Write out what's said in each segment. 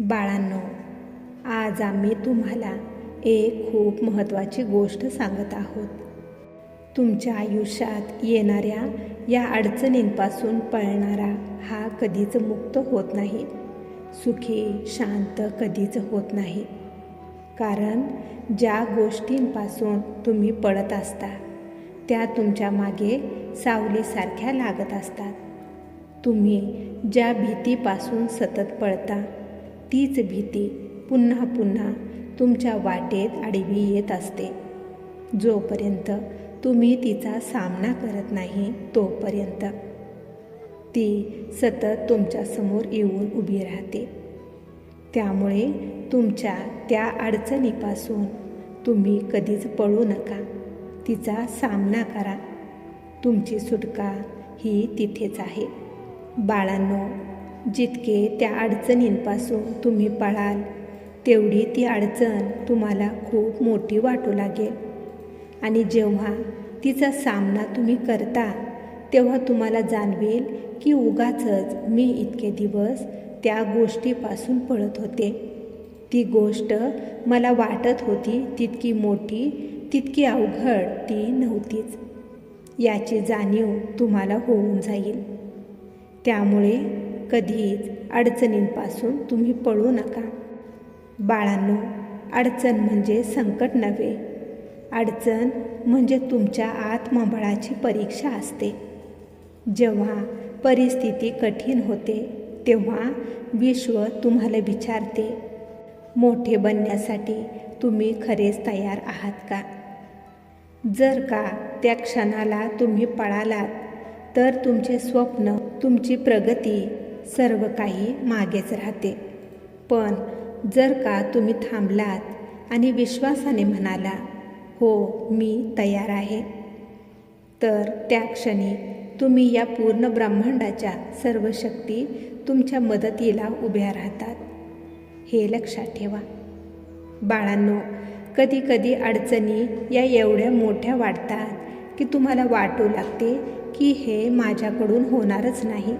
बाळांनो आज आम्ही तुम्हाला एक खूप महत्त्वाची गोष्ट सांगत आहोत. तुमच्या आयुष्यात येणाऱ्या या अडचणींपासून पळणारा हा कधीच मुक्त होत नाही. सुखी शांत कधीच होत नाही. कारण ज्या गोष्टींपासून तुम्ही पळत असता त्या तुमच्या मागे सावलीसारख्या लागत असतात. तुम्ही ज्या भीतीपासून सतत पळता तीच भीती पुन्हा पुन्हा तुमच्या वाटेत आडवी येत असते. जोपर्यंत तुम्ही तिचा सामना करत नाही तोपर्यंत ती सतत तुमच्यासमोर येऊन उभी राहते. त्यामुळे तुमच्या त्या अडचणीपासून तुम्ही कधीच पळू नका. तिचा सामना करा. तुमची सुटका ही तिथेच आहे. बाळांनो जितके त्या अडचणींपासून तुम्ही पळाल तेवढी ती अडचण तुम्हाला खूप मोठी वाटू लागेल. आणि जेव्हा तिचा सामना तुम्ही करता तेव्हा तुम्हाला जाणवेल की उगाचच मी इतके दिवस त्या गोष्टीपासून पळत होते. ती गोष्ट मला वाटत होती तितकी मोठी तितकी अवघड ती नव्हतीच. याची जाणीव तुम्हाला होऊन जाईल. त्यामुळे कधीच अडचणींपासून तुम्ही पळू नका. बाळांनो अडचण म्हणजे संकट नव्हे. अडचण म्हणजे तुमच्या आत्मबळाची परीक्षा असते. जेव्हा परिस्थिती कठीण होते तेव्हा विश्व तुम्हाला विचारते मोठे बनण्यासाठी तुम्ही खरेच तयार आहात का? जर का त्या क्षणाला तुम्ही पळालात तर तुमचे स्वप्न तुमची प्रगती सर्व काही मागेच राहते. पण जर का तुम्ही थांबलात आणि विश्वासाने म्हणाला हो मी तयार आहे तर त्या क्षणी तुम्ही या पूर्ण ब्रह्मांडाच्या सर्व शक्ती तुमच्या मदतीला उभ्या राहतात. हे लक्षात ठेवा. बाळांनो कधी कधी अडचणी या एवढ्या मोठ्या वाटतात की तुम्हाला वाटू लागते की हे माझ्याकडून होणारच नाही.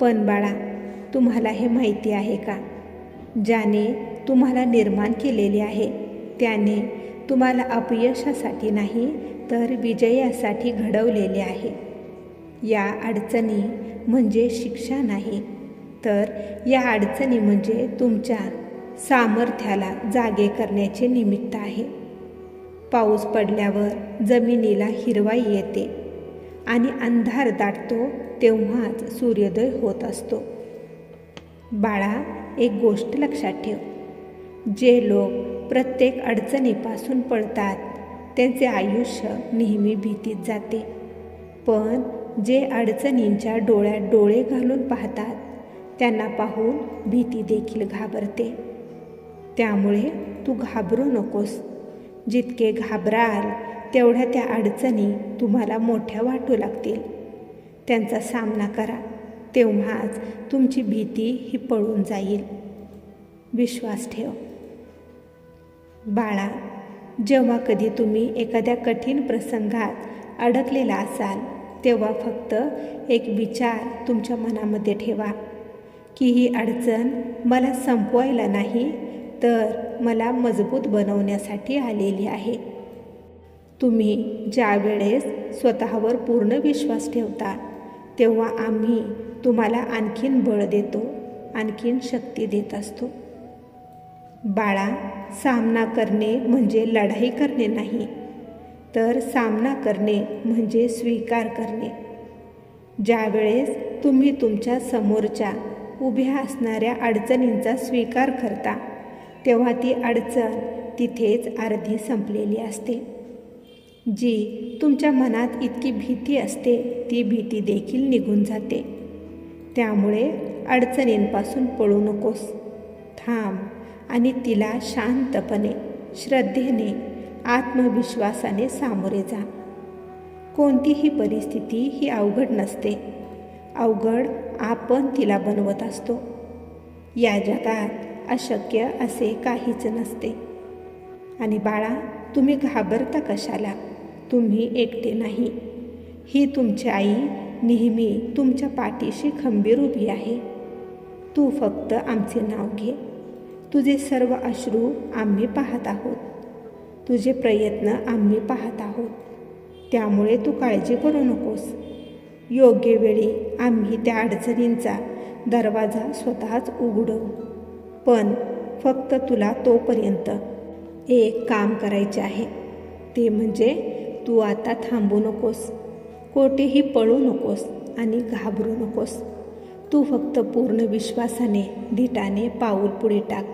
पण बाळा तुम्हाला हे माहिती आहे का? ज्याने तुम्हाला निर्माण केलेले आहे त्याने तुम्हाला अपयशासाठी नाही तर विजयासाठी घडवलेले आहे. या अडचणी म्हणजे शिक्षा नाही तर या अडचणी म्हणजे तुमच्या सामर्थ्याला जागे करण्याचे निमित्त आहे. पाऊस पडल्यावर जमिनीला हिरवाई येते आणि अंधार दाटतो तेव्हाच सूर्योदय होत असतो. बाळा एक गोष्ट लक्षात ठेव. जे लोक प्रत्येक अडचणीपासून पळतात त्यांचे आयुष्य नेहमी भीतीत जाते. पण जे अडचणींच्या डोळ्यात डोळे घालून पाहतात त्यांना पाहून भीती देखील घाबरते. त्यामुळे तू घाबरू नकोस. जितके घाबराल तेवढ्या त्या अडचणी तुम्हाला मोठ्या वाटू लागतील. त्यांचा सामना करा. तेव्हाच तुमची भीती ही पळून जाईल. विश्वास ठेव. बाळा जेव्हा कधी तुम्ही एखाद्या कठीण प्रसंगात अडकलेला असाल तेव्हा फक्त एक विचार तुमच्या मनामध्ये ठेवा की ही अडचण मला संपवायला नाही तर मला मजबूत बनवण्यासाठी आलेली आहे. तुम्ही ज्या वेळेस स्वतःवर पूर्ण विश्वास ठेवता तेव्हा आम्ही तुम्हाला आणखीन बळ देतो आणखीन शक्ती देत असतो. बाळा सामना करणे म्हणजे लढाई करणे नाही तर सामना करणे म्हणजे स्वीकार करणे. ज्यावेळेस तुम्ही तुमच्या समोरच्या उभ्या असणाऱ्या अडचणींचा स्वीकार करता तेव्हा ती अडचण तिथेच अर्धी संपलेली असते. जी तुमच्या मनात इतकी भीती असते ती भीती देखील निघून जाते. त्यामुळे अडचणींपासून पळू नकोस. थांब आणि तिला शांतपणे श्रद्धेने आत्मविश्वासाने सामोरे जा. कोणतीही परिस्थिती ही अवघड नसते. अवघड आपण तिला बनवत असतो. या जगात अशक्य असे काहीच नसते. आणि बाळा तुम्ही घाबरता कशाला? तुम्ही एकटे नाही. ही तुमची आई नेहमी तुमच्या पाठीशी खंबीर उभी आहे. तू फक्त आमचे नाव घे. तुझे सर्व अश्रू आम्ही पाहत आहोत. तुझे प्रयत्न आम्ही पाहत आहोत. त्यामुळे तू काळजी करू नकोस. योग्य वेळी आम्ही त्या अडचणींचा दरवाजा स्वतःच उघडवू. पण फक्त तुला तोपर्यंत एक काम करायचे आहे. ते म्हणजे तू आता थांबू नकोस. कोठेही पळू नकोस आणि घाबरू नकोस. तू फक्त पूर्ण विश्वासाने धीटाने पाऊल पुढे टाक.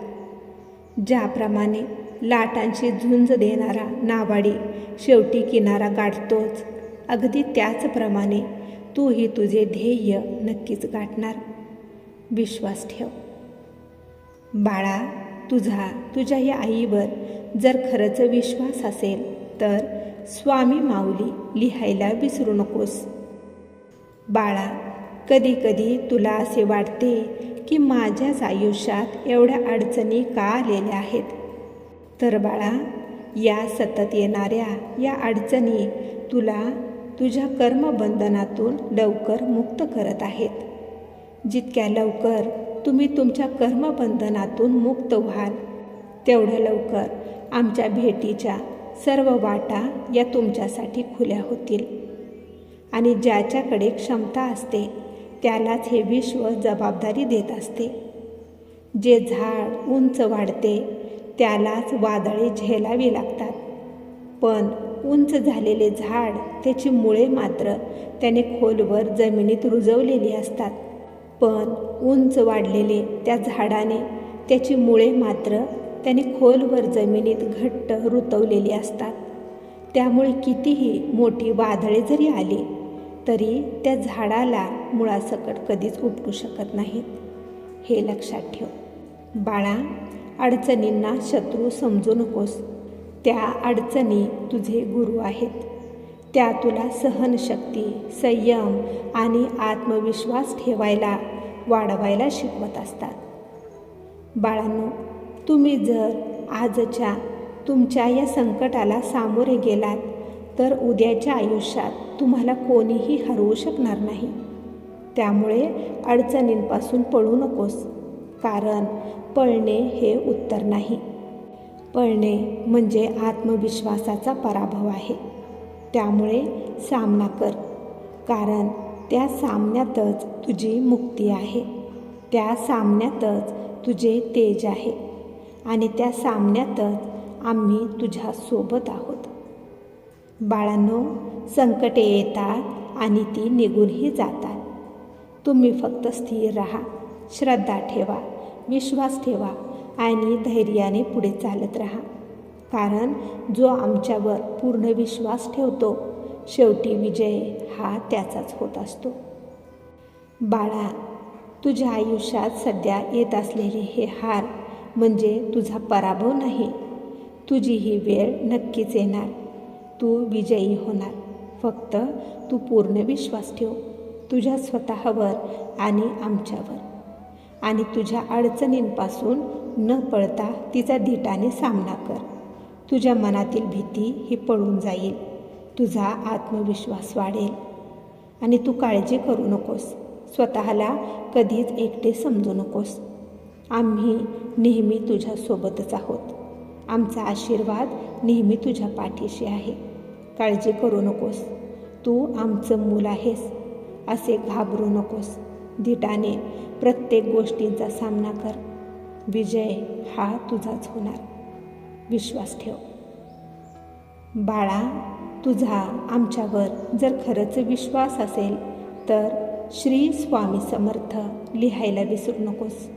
ज्याप्रमाणे लाटांची झुंज देणारा नावाडी शेवटी किनारा गाठतोच अगदी त्याचप्रमाणे तूही तुझे ध्येय नक्कीच गाठणार. विश्वास ठेव. बाळा तुझा तुझ्या या आईवर जर खरंच विश्वास असेल तर स्वामी माऊली लिहायला विसरू नकोस. बाळा कधी कधी तुला असे वाटते की माझ्याच आयुष्यात एवढ्या अडचणी का आलेल्या आहेत? तर बाळा या सतत येणाऱ्या या अडचणी तुला तुझ्या कर्मबंधनातून लवकर मुक्त करत आहेत. जितक्या लवकर तुम्ही तुमच्या कर्मबंधनातून मुक्त व्हाल तेवढ्या लवकर आमच्या भेटीच्या सर्व वाटा या तुमच्यासाठी खुल्या होतील. आणि ज्याच्याकडे क्षमता असते त्यालाच हे विश्व जबाबदारी देत असते. जे झाड उंच वाढते त्यालाच वादळे झेलावी लागतात. पण उंच झालेले झाड त्याची मुळे मात्र त्याने खोलवर जमिनीत रुजवलेली असतात. पण उंच वाढलेले त्या झाडाने त्याची मुळे मात्र त्याने खोलवर जमिनीत घट्ट रुतवलेली असतात. त्यामुळे कितीही मोठी वादळे जरी आली तरी त्या झाडाला मुळासकट कधीच उपटू शकत नाहीत. हे लक्षात ठेव. बाळा अडचणींना शत्रू समजू नकोस. त्या अडचणी तुझे गुरु आहेत. त्या तुला सहनशक्ती संयम आणि आत्मविश्वास ठेवायला वाढवायला शिकवत असतात. बाळांनो तुम्ही जर आजच्या तुमच्या या संकटाला सामोरे गेलात तर उद्याच्या आयुष्यात तुम्हाला कोणीही हरवू शकणार नाही. त्यामुळे अडचणींपासून पळू नकोस कारण पळणे हे उत्तर नाही. पळणे म्हणजे आत्मविश्वासाचा पराभव आहे. त्यामुळे सामना कर कारण त्या सामन्यातच तुझी मुक्ती आहे. त्या सामन्यातच तुझे तेज आहे. आणि त्या सामन्यातच आम्ही तुझ्यासोबत आहोत. बाळांनो संकटे येतात आणि ती निघूनही जातात. तुम्ही फक्त स्थिर राहा श्रद्धा ठेवा विश्वास ठेवा आणि धैर्याने पुढे चालत राहा. कारण जो आमच्यावर पूर्ण विश्वास ठेवतो शेवटी विजय हा त्याचाच होत असतो. बाळा तुझ्या आयुष्यात सध्या येत असलेले हे हार म्हणजे तुझा पराभव नाही. तुझी ही वेळ नक्कीच येणार. तू विजयी होणार. फक्त तू पूर्ण विश्वास ठेव. तुझ्या स्वतःवर आणि आमच्यावर. आणि तुझ्या अडचणींपासून न पळता तिचा धीटाने सामना कर. तुझ्या मनातील भीती ही पळून जाईल. तुझा आत्मविश्वास वाढेल. आणि तू काळजी करू नकोस. स्वतःला कधीच एकटे समजू नकोस. आम्ही नेहमी तुझ्यासोबतच आहोत. आमचा आशीर्वाद नेहमी तुझ्या पाठीशी आहे. काळजी करू नकोस. तू आमचं मूल आहेस. असे घाबरू नकोस. धीटाने प्रत्येक गोष्टींचा सामना कर. विजय हा तुझाच होणार. विश्वास ठेव. बाळा तुझा आमच्यावर जर खरंच विश्वास असेल तर श्री स्वामी समर्थ लिहायला विसरू नकोस.